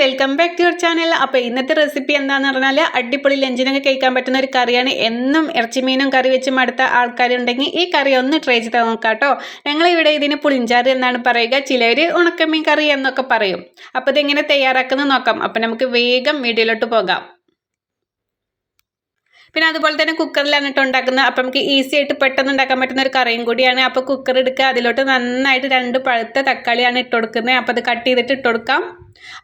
Welcome back to your channel അപ്പോൾ ഇന്നത്തെ recipe എന്താണെന്ന് പറഞ്ഞാൽ അടിപൊളി ലഞ്ചിനൊക്കെ കഴിക്കാൻ പറ്റുന്ന ഒരു കറിയാണ്. എന്നും ഇറച്ചി മീനും കറി വെച്ച് മടുത്ത ആൾക്കാരുണ്ടെങ്കിൽ ഈ കറി ഒന്ന് ട്രൈ ചെയ്ത് നോക്കാം കേട്ടോ ഞങ്ങളിവിടെ ഇതിന് പുളിഞ്ചാറ് എന്നാണ് പറയുക. ചിലർ ഉണക്കമീൻ കറി എന്നൊക്കെ പറയും. അപ്പോൾ ഇതെങ്ങനെ തയ്യാറാക്കുന്നത് നോക്കാം. അപ്പോൾ നമുക്ക് വേഗം വീഡിയോയിലോട്ട് പോകാം. പിന്നെ അതുപോലെ തന്നെ കുക്കറിലാണ് കേട്ടോ ഉണ്ടാക്കുന്നത്. അപ്പം നമുക്ക് ഈസി ആയിട്ട് പെട്ടെന്ന് ഉണ്ടാക്കാൻ പറ്റുന്ന ഒരു കറിയും കൂടിയാണ്. അപ്പോൾ കുക്കർ എടുക്കുക. അതിലോട്ട് നന്നായിട്ട് രണ്ട് പഴുത്ത തക്കാളിയാണ് ഇട്ട് കൊടുക്കുന്നത്. അപ്പോൾ അത് കട്ട് ചെയ്തിട്ട് ഇട്ട് കൊടുക്കാം.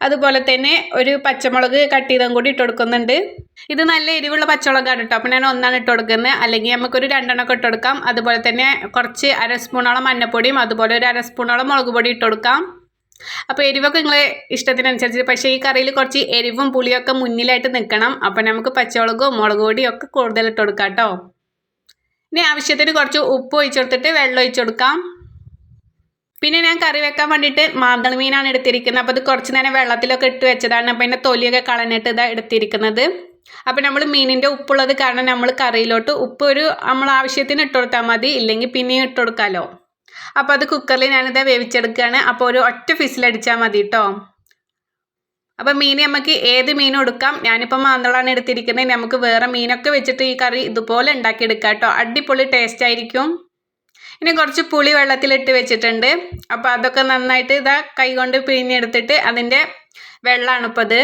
അതുപോലെ തന്നെ ഒരു പച്ചമുളക് കട്ട് ചെയ്തും കൂടി ഇട്ട് കൊടുക്കുന്നുണ്ട്. ഇത് നല്ല എരിവുള്ള പച്ചമുളകാണ് കേട്ടോ അപ്പോൾ ഞാൻ ഒന്നാണ് ഇട്ട് കൊടുക്കുന്നത്. അല്ലെങ്കിൽ നമുക്കൊരു രണ്ടെണ്ണമൊക്കെ ഇട്ട് കൊടുക്കാം. അതുപോലെ തന്നെ കുറച്ച് അര സ്പൂണോളം മഞ്ഞപ്പൊടിയും അതുപോലെ ഒരു അര സ്പൂണോളം മുളക് പൊടി ഇട്ട് കൊടുക്കാം. അപ്പോൾ എരിവൊക്കെ നിങ്ങളെ ഇഷ്ടത്തിനനുസരിച്ച് പക്ഷേ ഈ കറിയിൽ കുറച്ച് എരിവും പുളിയൊക്കെ മുന്നിലായിട്ട് നിൽക്കണം. അപ്പോൾ നമുക്ക് പച്ചമുളകും മുളക് പൊടിയും ഒക്കെ കൂടുതൽ ഇട്ട് കൊടുക്കാം കേട്ടോ ഇനി ആവശ്യത്തിന് കുറച്ച് ഉപ്പ് ഒഴിച്ചു കൊടുത്തിട്ട് വെള്ളം ഒഴിച്ചു കൊടുക്കാം. പിന്നെ ഞാൻ കറി വെക്കാൻ വേണ്ടിയിട്ട് മാന്തള മീനാണ് എടുത്തിരിക്കുന്നത്. അപ്പോൾ അത് കുറച്ച് നേരം വെള്ളത്തിലൊക്കെ ഇട്ട് വെച്ചതാണ്. അപ്പോൾ അതിന്റെ തൊലിയൊക്കെ കളഞ്ഞിട്ട് ഇതാ എടുത്തിരിക്കുന്നത്. അപ്പോൾ നമ്മൾ മീനിന്റെ ഉപ്പുള്ളത് കാരണം നമ്മൾ കറിയിലോട്ട് ഉപ്പ് ഒരു നമ്മൾ ആവശ്യത്തിന് ഇട്ട് കൊടുത്താൽ മതി. ഇല്ലെങ്കിൽ പിന്നെയും ഇട്ട് കൊടുക്കാമല്ലോ അപ്പോൾ അത് കുക്കറിൽ ഞാനിത് വേവിച്ചെടുക്കുകയാണ്. അപ്പോൾ ഒരു ഒറ്റ ഫിസിലടിച്ചാൽ മതി കേട്ടോ അപ്പോൾ മീൻ നമുക്ക് ഏത് മീനും എടുക്കാം. ഞാനിപ്പോൾ മാന്തളാണ് എടുത്തിരിക്കുന്നത്. നമുക്ക് വേറെ മീനൊക്കെ വെച്ചിട്ട് ഈ കറി ഇതുപോലെ ഉണ്ടാക്കിയെടുക്കാം കേട്ടോ അടിപൊളി ടേസ്റ്റ് ആയിരിക്കും. ഇനി കുറച്ച് പുളി വെള്ളത്തിലിട്ട് വെച്ചിട്ടുണ്ട്. അപ്പോൾ അതൊക്കെ നന്നായിട്ട് ഇതാ കൈകൊണ്ട് പിഴിഞ്ഞെടുത്തിട്ട് അതിന്റെ വെള്ളമാണ് ഇപ്പോൾ ഇത്.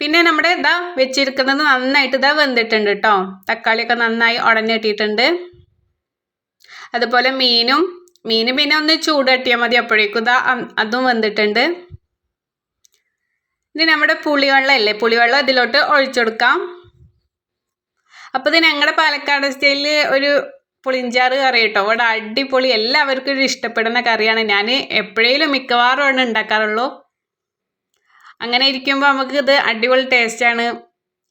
പിന്നെ നമ്മുടെ ഇതാ വെച്ചിരിക്കുന്നത് നന്നായിട്ട് ഇതാ വെന്തിട്ടുണ്ട് കേട്ടോ തക്കാളിയൊക്കെ നന്നായി ഉടഞ്ഞിട്ടിട്ടുണ്ട് അതുപോലെ മീനും മീൻ പിന്നെ ഒന്ന് ചൂട് മതി അപ്പോഴേക്കും ഇതാ അതും വെന്തിട്ടുണ്ട്. ഇനി നമ്മുടെ പുളിവെള്ളം അല്ലേ പുളിവെള്ളം ഇതിലോട്ട് ഒഴിച്ചെടുക്കാം. അപ്പോൾ ഇത് ഞങ്ങളുടെ പാലക്കാട് സ്റ്റൈലിൽ ഒരു പുളിഞ്ചാറ് കറി കേട്ടോ ഇവിടെ അടിപൊളി എല്ലാവർക്കും ഒരു ഇഷ്ടപ്പെടുന്ന കറിയാണ്. ഞാൻ എപ്പോഴേലും മിക്കവാറും ആണ് ഉണ്ടാക്കാറുള്ളൂ. അങ്ങനെ ഇരിക്കുമ്പോൾ നമുക്ക് ഇത് അടിപൊളി ടേസ്റ്റാണ്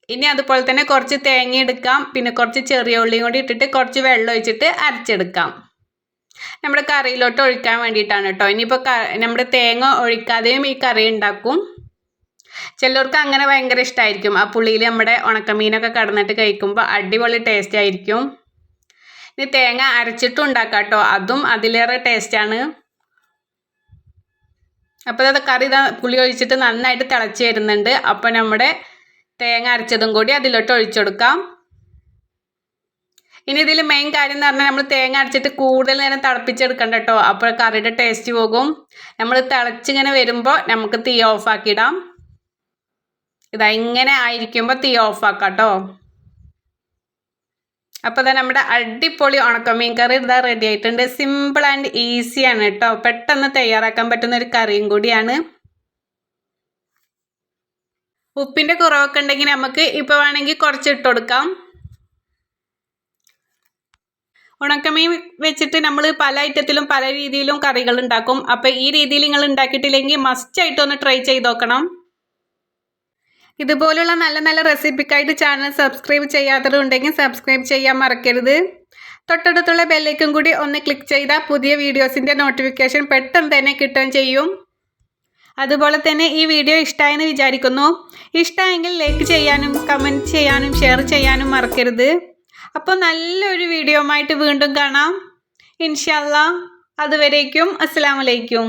ഇനി അതുപോലെ തന്നെ കുറച്ച് തേങ്ങ എടുക്കാം. പിന്നെ കുറച്ച് ചെറിയ ഉള്ളിയും കൂടി ഇട്ടിട്ട് കുറച്ച് വെള്ളം ഒഴിച്ചിട്ട് അരച്ചെടുക്കാം. നമ്മുടെ കറിയിലോട്ട് ഒഴിക്കാൻ വേണ്ടിയിട്ടാണ് കേട്ടോ. ഇനിയിപ്പോൾ നമ്മുടെ തേങ്ങ ഒഴിക്കാതെയും ഈ കറി ഉണ്ടാക്കും. ചിലർക്ക് അങ്ങനെ ഭയങ്കര ഇഷ്ടമായിരിക്കും ആ പുളിയിൽ നമ്മുടെ ഉണക്കമീനൊക്കെ കടന്നിട്ട് കഴിക്കുമ്പോൾ അടിപൊളി ടേസ്റ്റ് ആയിരിക്കും. ഇനി തേങ്ങ അരച്ചിട്ടും ഉണ്ടാക്കാം കേട്ടോ അതും അതിലേറെ ടേസ്റ്റാണ് അപ്പോൾ അത് കറി പുളി ഒഴിച്ചിട്ട് നന്നായിട്ട് തിളച്ച് വരുന്നുണ്ട്. അപ്പോൾ നമ്മുടെ തേങ്ങ അരച്ചതും കൂടി അതിലോട്ട് ഒഴിച്ചെടുക്കാം ഇനി ഇതിൽ മെയിൻ കാര്യം എന്ന് പറഞ്ഞാൽ നമ്മൾ തേങ്ങ അരച്ചിട്ട് കൂടുതൽ നേരം തിളപ്പിച്ചെടുക്കണ്ട കേട്ടോ അപ്പോൾ കറിയുടെ ടേസ്റ്റ് പോകും. നമ്മൾ തിളച്ചിങ്ങനെ വരുമ്പോൾ നമുക്ക് തീ ഓഫാക്കിയിടാം ഇതാ ഇങ്ങനെ ആയിരിക്കുമ്പോൾ തീ ഓഫാക്കാം കേട്ടോ അപ്പോൾ തന്നെ നമ്മുടെ അടിപൊളി ഉണക്കമീൻ കറി ഇതാ റെഡി ആയിട്ടുണ്ട്. സിമ്പിൾ ആൻഡ് ഈസിയാണ് കേട്ടോ പെട്ടെന്ന് തയ്യാറാക്കാൻ പറ്റുന്ന ഒരു കറിയും കൂടിയാണ്. ഉപ്പിന്റെ കുറവൊക്കെ ഉണ്ടെങ്കിൽ നമുക്ക് ഇപ്പോൾ വേണമെങ്കിൽ കുറച്ച് ഇട്ട് കൊടുക്കാം. ഉണക്കമീൻ വെച്ചിട്ട് നമ്മൾ പല ഐറ്റത്തിലും പല രീതിയിലും കറികൾ ഉണ്ടാക്കും. അപ്പോൾ ഈ രീതിയിൽ നിങ്ങൾ ഉണ്ടാക്കിയിട്ടില്ലെങ്കിൽ മസ്റ്റായിട്ടൊന്ന് ട്രൈ ചെയ്ത് നോക്കണം. ഇതുപോലുള്ള നല്ല നല്ല റെസിപ്പിക്കായിട്ട് ചാനൽ സബ്സ്ക്രൈബ് ചെയ്യാത്തവരുണ്ടെങ്കിൽ സബ്സ്ക്രൈബ് ചെയ്യാൻ മറക്കരുത്. തൊട്ടടുത്തുള്ള ബെല്ലേക്കും കൂടി ഒന്ന് ക്ലിക്ക് ചെയ്താൽ പുതിയ വീഡിയോസിന്റെ നോട്ടിഫിക്കേഷൻ പെട്ടെന്ന് തന്നെ കിട്ടുകയും ചെയ്യും. അതുപോലെ തന്നെ ഈ വീഡിയോ ഇഷ്ടമായെന്ന് വിചാരിക്കുന്നു. ഇഷ്ടമായെങ്കിൽ ലൈക്ക് ചെയ്യാനും കമന്റ് ചെയ്യാനും ഷെയർ ചെയ്യാനും മറക്കരുത്. അപ്പോൾ നല്ലൊരു വീഡിയോ വീണ്ടും കാണാം. ഇൻഷല്ല അതുവരേക്കും അസ്സാം വലൈക്കും